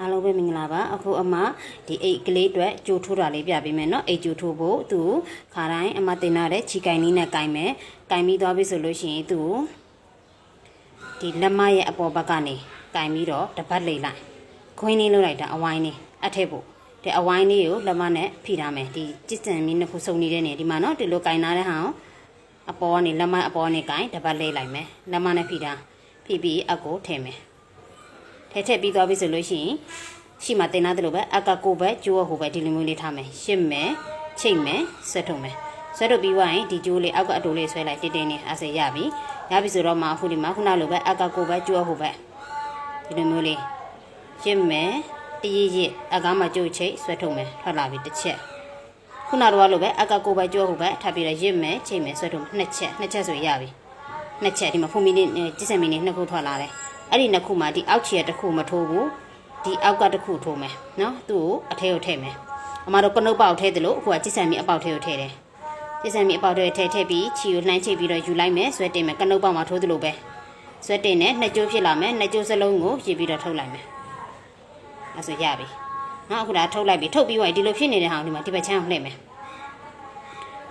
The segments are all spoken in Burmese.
အားလုံးပဲမင်္ဂလာပါအခုအမဒီအိတ်ကလေးအတွက်ကြိုထိုးတာလေးပြပေးမယ်နော်အိတ်ကြိုထိုးဖို့သူခါတိုင်းအမတင်လာတဲ့ခြေကင်လေးနဲ့ကင်မယ်ကင်ပြီးသွားပြီဆိုလို့ရှိရင်သူဒီလက်မရဲ့အပေါ်ဘက်ကနေကင်ပြီးတော့တပတ်လိမ့်လိုက်ခွင်းလေးလုပ်လိုက်တာအဝိုင်းလေးအထက်ဖို့ဒီအဝိုင်းလေးကိုလက်မနဲ့ဖိထားမယ်ဒီကြစ်စံမီးနှစ်ခုစုံနေတဲ့နေဒီမှာနော်ဒီလိုကင်လာတဲ့ဟာကိုအပေါ်ကနေလက်မအပေါ်ကနေကင်တပတ်လိမ့်လိုက်မယ်လက်မနဲ့ဖိထားဖိပြီးအကိုထည့်မယ် ထဲထည့်ပြီးသွားပြီဆိုလို့ရှိရင်ရှိမှတင်သားတယ်လို့ပဲအကကိုပဲကျိုးဟိုပဲဒီလိုမျိုးလေးထားမယ်ရှစ်မယ်ချိတ်မယ်ဆက်ထုတ်မယ်ဆက်ထုတ်ပြီးသွားရင်ဒီကျိုးလေးအောက်ကအတိုးလေးဆွဲလိုက်တင်းတင်းနဲ့အစရပြီရပြီဆိုတော့မှအခုဒီမှာခုနလိုပဲအကကိုပဲကျိုးဟိုပဲဒီလိုမျိုးလေးရှစ်မယ်တရရစ်အကားမှာကျိုးချိတ်ဆွဲထုတ်မယ်ထွက်လာပြီတစ်ချက်ခုနတော့လိုပဲအကကိုပဲကျိုးဟိုပဲထပ်ပြီးတော့ရစ်မယ်ချိတ်မယ်ဆွဲထုတ်မယ်နှစ်ချက်နှစ်ချက်ဆိုရပြီနှစ်ချက်ဒီမှာဖုန်မီလေးကျစ်စံမီလေးနှစ်ခုထွက်လာတယ် အဲ့ဒီနှစ်ခုမှာဒီအောက်ခြေတစ်ခုမထိုးဘူးဒီအောက်ကတစ်ခုထိုးမယ်နော်သူ့ကိုအထဲကိုထည့်မယ်အမတို့ကနုတ်ပေါက်ထည့်တယ်လို့အခုကကြစ်ဆန်မီအပေါက်ထဲကိုထည့်တယ်ကြစ်ဆန်မီအပေါက်ထဲကိုထည့်ထည့်ပြီးချီကိုလှမ်းချိတ်ပြီးတော့ယူလိုက်မယ်ဆွဲတင်မယ်ကနုတ်ပေါက်မှာထိုးတယ်လို့ပဲဆွဲတင်နဲ့နှစ်ကျိုးဖြစ်လာမယ်နှစ်ကျိုးစလုံးကိုရစ်ပြီးတော့ထုတ်လိုက်မယ်အဲဆိုရပြီနော်အခုဒါထုတ်လိုက်ပြီထုတ်ပြီးတော့ဒီလိုဖြစ်နေတဲ့ဟာကိုဒီမှာဒီဘက်ချမ်းကိုလှည့်မယ်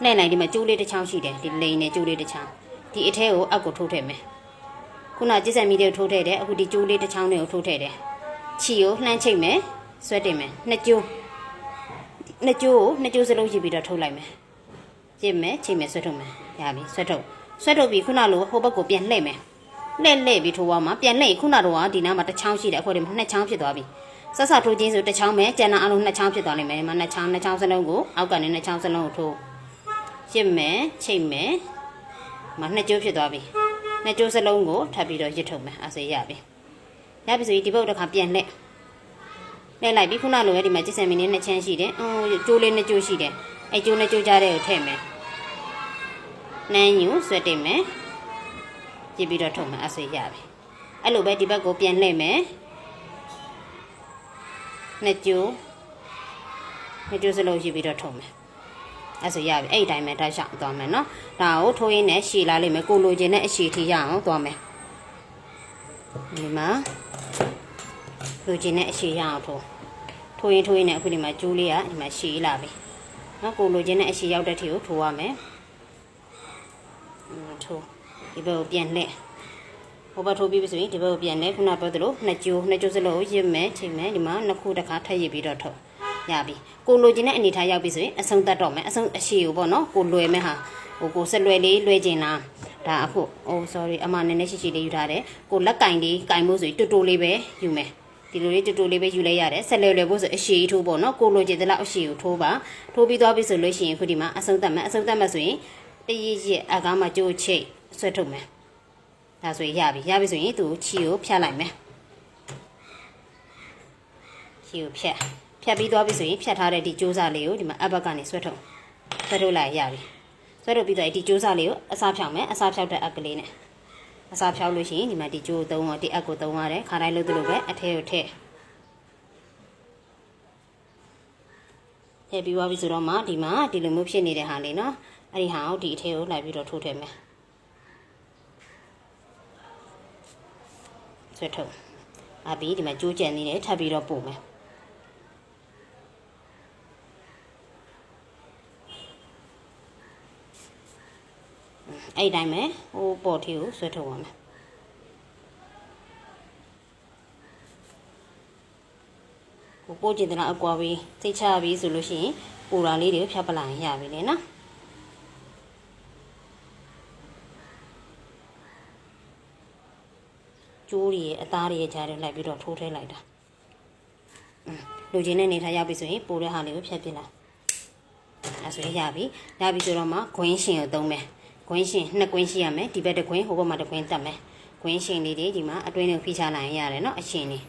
လှည့်လိုက်ဒီမှာကျိုးလေးတစ်ချောင်းရှိတယ်ဒီလိန်နဲ့ကျိုးလေးတစ်ချောင်းဒီအထဲကိုအောက်ကိုထိုးထည့်မယ် ခုနကြစ်ဆန်မီတွေကိုထိုးထည့်တယ်အခုဒီကျိုးလေးတစ်ချောင်းတွေကိုထိုးထည့်တယ်ချီကိုလှမ်းချိတ်မယ်ဆွဲတင်မယ်နှစ်ကျိုးနှစ်ကျိုးကိုနှစ်ကျိုးစလုံးရစ်ပြီးတော့ထုတ်လိုက်မယ်ရစ်မယ်ချိတ်မယ်ဆွဲထုတ်မယ်ရပြီဆွဲထုတ်ဆွဲထုတ်ပြီးခုနလိုဟိုဘက်ကိုပြန်လှည့်မယ်လှည့်လှည့်ပြီးထိုးသွားမှာပြန်လှည့်ခုနတော့ကဒီနားမှာတစ်ချောင်းရှိတယ်အခုဒီမှာနှစ်ချောင်းဖြစ်သွားပြီဆက်ဆက်ထိုးခြင်းဆိုတစ်ချောင်းပဲကျန်တာအလုံးနှစ်ချောင်းဖြစ်သွားလိမ့်မယ်ဒီမှာနှစ်ချောင်းနှစ်ချောင်းစလုံးကိုအောက်ကနေနှစ်ချောင်းစလုံးကိုထိုးရစ်မယ်ချိတ်မယ်မနှစ်ကျိုးဖြစ်သွားပြီ နှစ်ကျိုးစလုံးကိုထပ်ပြီးတော့ရစ်ထုတ်မယ်အဲဆိုရပြီရပြီဆိုရင်ဒီဘက်တစ်ခါပြန်လှည့်လဲလိုက်ပြီးခုနလိုပဲဒီမှာကြစ်စံမီနဲ့နှစ်ချမ်းရှိတယ်။အော်ကျိုးလေးနှစ်ကျိုးရှိတယ်။အဲကျိုးနှစ်ကျိုးကြားတဲ့ကိုထည့်မယ်။နန်းယူဆွဲတင်မယ်။ကြည့်ပြီးတော့ထုတ်မယ်အဆွေရပြီ။အဲ့လိုပဲဒီဘက်ကိုပြန်လှည့်မယ်။နှစ်ကျိုးနှစ်ကျိုးစလုံးကြည့်ပြီးတော့ထုတ်မယ်။ အဲ့ဆိုရပြီ။အဲ့ဒီတိုင်းပဲထားရှောင်သွားမယ်နော်။ဒါကိုထိုးရင်းနဲ့ရှည်လာလိမ့်မယ်။ကိုလိုချင်တဲ့အရှည်ထိရအောင်သွားမယ်။ဒီမှာလူကျင်တဲ့အရှိရအောင်ထိုးထိုးရင်ထိုးရင်လည်းအခုဒီမှာကျိုးလေးကဒီမှာရှည်လာပြီနော်ကိုလူကျင်တဲ့အရှိရောက်တဲ့ထီကိုထိုးရမယ်อืมထိုးဒီဘက်ကိုပြန်လှည့်ဟိုဘက်ထိုးပြီးပြီဆိုရင်ဒီဘက်ကိုပြန်လှည့်ခုနပြောသလိုနှစ်ကျိုးနှစ်ကျိုးစလုံးကိုရစ်မယ်ချိန်မယ်ဒီမှာနှစ်ခုတစ်ခါထပ်ရစ်ပြီးတော့ထုတ် ရပြီကိုလူကျင်တဲ့အနေထားရောက်ပြီဆိုရင်အဆုံးတတ်တော့မယ်အဆုံးအရှိကိုပေါ့နော်ကိုလွယ်မဲ့ဟာဟိုကိုဆက်လွယ်လေးလွယ်ကျင်လားဒါအခု oh sorry အမနည်းနည်းရှိရှိလေးယူထားတယ်ကိုလက်ကင်လေးကင်မို့ဆိုရင်တူတူလေးပဲယူမယ်ဒီလိုလေးတူတူလေးပဲယူလိုက်ရတယ်ဆက်လွယ်လွယ်ဖို့ဆိုအရှိကြီးထိုးပေါ့နော်ကိုလိုချင်တဲ့လောက်အရှိကိုထိုးပါထိုးပြီးသွားပြီဆိုလို့ရှိရင်ခုဒီမှာအဆုံးသတ်မယ်အဆုံးသတ်မယ်ဆိုရင်တရရစ်အကားမှာကြိုးချိတ်ဆွဲထုတ်မယ်ဒါဆိုရင်ရပြီရပြီဆိုရင်သူချီကိုဖြတ်လိုက်မယ်ချီကိုဖြတ် ဖြတ်ပြီးသွားပြီဆိုရင်ဖြတ်ထားတဲ့ဒီကြိုးစားလေးကိုဒီမှာအဘက်ကနေဆွဲထုတ်ဆွဲထုတ်လိုက်ရပြီဆွဲထုတ်ပြီးတော့ဒီကြိုးစားလေးကိုအစားဖြောင်းမယ်အစားဖြောက်တဲ့အကလေးနဲ့အစာဖြောက်လို့ရှိရင်ဒီမှာဒီကျိုးသုံးတော့ဒီအက်ကိုသုံးရတယ်ခါတိုင်းလို့သလိုပဲအထဲကိုထည့်ထည့်ပြီးသွားပြီဆိုတော့မှဒီမှာဒီလိုမျိုးဖြစ်နေတဲ့ဟာလေးနော်အဲ့ဒီဟာကိုဒီအထဲကိုလိုက်ပြီးတော့ထိုးထည့်မယ်ဆွဲထုတ်အပြီးဒီမှာကျိုးကြံနေတယ်ထပ်ပြီးတော့ပို့မယ် အဲ့ဒီတိုင်းပဲဟိုပေါ်ထီကိုဆွဲထုတ်ပါမယ်ကိုပို့ကျင်တယ်လားအကွာပြီးစိတ်ချပြီးဆိုလို့ရှိရင်ပူတာလေးတွေဖြတ်ပလိုက်ရပြီလေနော်ကျိုးတွေရဲ့အသားတွေရဲ့ကြားတွေလိုက်ပြီးတော့ထိုးထဲလိုက်တာอืมလူချင်းနဲ့နေထားရပြီဆိုရင်ပူတဲ့ဟာလေးကိုဖြတ်ပြလိုက်အဲဆိုရင်ရပြီရပြီဆိုတော့မှဂွင်းရှင်ကိုသုံးမယ် ကွင်းရှင်နှစ်ကွင်းရှိရမယ်ဒီဘက်တစ်ကွင်းဟိုဘက်မှာတစ်ကွင်းတက်မယ်ကွင်းရှင်လေးတွေဒီမှာအတွင်းတွေဖိချလာရင်ရတယ်နော်အရှင်လေး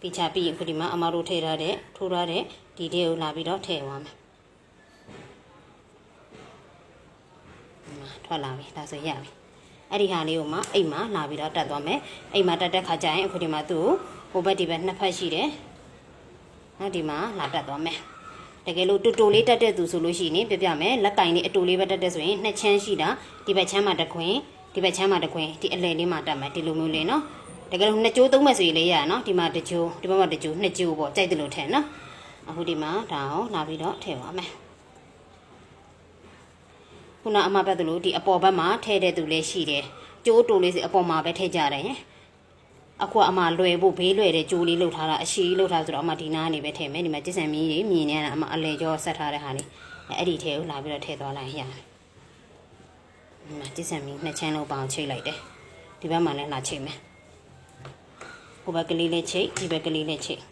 ဖိချပြီးရင်ခုဒီမှာအမတို့ထည့်ထားတဲ့ထိုးထားတဲ့ဒီတဲ့ကိုလာပြီးတော့ထည့်သွားမယ်ထွက်လာပြီဒါဆိုရပြီအဲ့ဒီဟာလေးကိုမှအိမ်မှာလာပြီးတော့တက်သွားမယ်အိမ်မှာတက်တဲ့ခါကျရင်အခုဒီမှာသူ့ကိုဟိုဘက်ဒီဘက်နှစ်ဖက်ရှိတယ်နော်ဒီမှာလာတက်သွားမယ် တကယ်လို့တူတူလေးတက်တဲ့သူဆိုလို့ရှိရင်ပြပြမယ်လက်ကင်လေးအတူလေးပဲတက်တဲ့ဆိုရင်နှစ်ချမ်းရှိတာဒီဘက်ချမ်းမှာတစ်ခွင်းဒီဘက်ချမ်းမှာတစ်ခွင်ဒီအလဲလေးမှာတက်မယ်ဒီလိုမျိုးလေးနော်တကယ်လို့နှစ်ကြိုးသုံးမဲ့ဆိုရင်လေးရရနော်ဒီမှာတစ်ကြိုးဒီဘက်မှာတစ်ကြိုးနှစ်ကြိုးပေါ့ကြိုက်တယ်လို့ထည့်နော်အခုဒီမှာဒါအောင်လာပြီးတော့ထည့်ပါမယ်ခုနအမပြတ်တယ်လို့ဒီအပေါ်ဘက်မှာထည့်တဲ့သူလေးရှိတယ်ကြိုးတူလေးစီအပေါ်မှာပဲထည့်ကြတယ် အခုကအမလွယ်ဖို့ဘေးလွယ်တဲ့ကြိုးလေးလှုပ်ထားတာအရှိလှုပ်ထားဆိုတော့အမဒီနားနေပဲထည့်မယ်ဒီမှာကျစ်ဆန်မီးတွေမြင်နေရတာအမအလဲကြောဆက်ထားတဲ့ဟာလေးအဲ့ဒီထဲကိုလာပြီးတော့ထည့်သွားလိုက်ရမယ်ဒီမှာကျစ်ဆန်မီးနှစ်ချမ်းလုံးပေါအောင်ချိတ်လိုက်တယ်ဒီဘက်မှာလည်းလာချိတ်မယ်ဟိုဘက်ကလေးလေးချိတ်ဒီဘက်ကလေးလေးချိတ်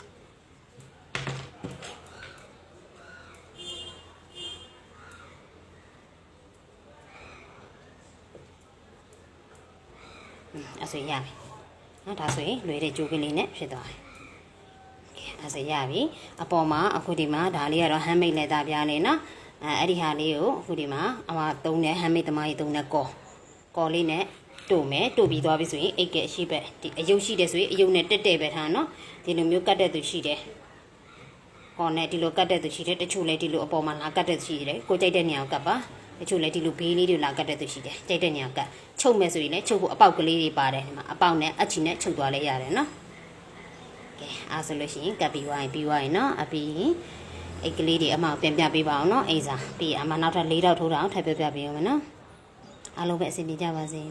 အဲ့ဆိုရပြီ နော်ဒါဆိုရင်လွယ်တဲ့ကြိုးကလေးနဲ့ဖြစ်သွားတယ်အဲ့ဆိုရပြီအပေါ်မှာအခုဒီမှာဒါလေးကတော့ handmade leather ပြားလေးနော်အဲအဲ့ဒီဟာလေးကိုအခုဒီမှာအမသုံးတဲ့ handmade သမားကြီးသုံးတဲ့ကော်ကော်လေးနဲ့တို့မယ်တို့ပြီးသွားပြီဆိုရင်အိတ်ကဲရှိပဲဒီအယုတ်ရှိတယ်ဆိုရင်အယုတ်နဲ့တက်တက်ပဲထားနော်ဒီလိုမျိုးကတ်တဲ့သူရှိတယ်ကော်နဲ့ဒီလိုကတ်တဲ့သူရှိတယ်တချို့လည်းဒီလိုအပေါ်မှာလာကတ်တဲ့သူရှိတယ်ကိုကြိုက်တဲ့နေရာကိုကတ်ပါ တချို့လည်းဒီလိုဘေးလေးတွေလာကတ်တဲ့သူရှိတယ်ကြိုက်တဲ့ညာကတ်ချုပ်မယ်ဆိုရင်လည်းချုပ်ဖို့အပေါက်ကလေးတွေပါတယ်ဒီမှာအပေါက်နဲ့အချီနဲ့ချုပ်သွားလဲရတယ်နော်ကဲအားဆိုလို့ရှိရင်ကတ်ပြီးွားရင်ပြီးွားရင်နော်အပြီးအဲ့ကလေးတွေအမအောင်ပြန်ပြပေးပါအောင်နော်အိမ်စာပြီးအမနောက်ထပ်၄တောက်ထိုးတာအောင်ထပ်ပြပြပေးအောင်မယ်နော်အားလုံးပဲအစီအပြေကြပါစေ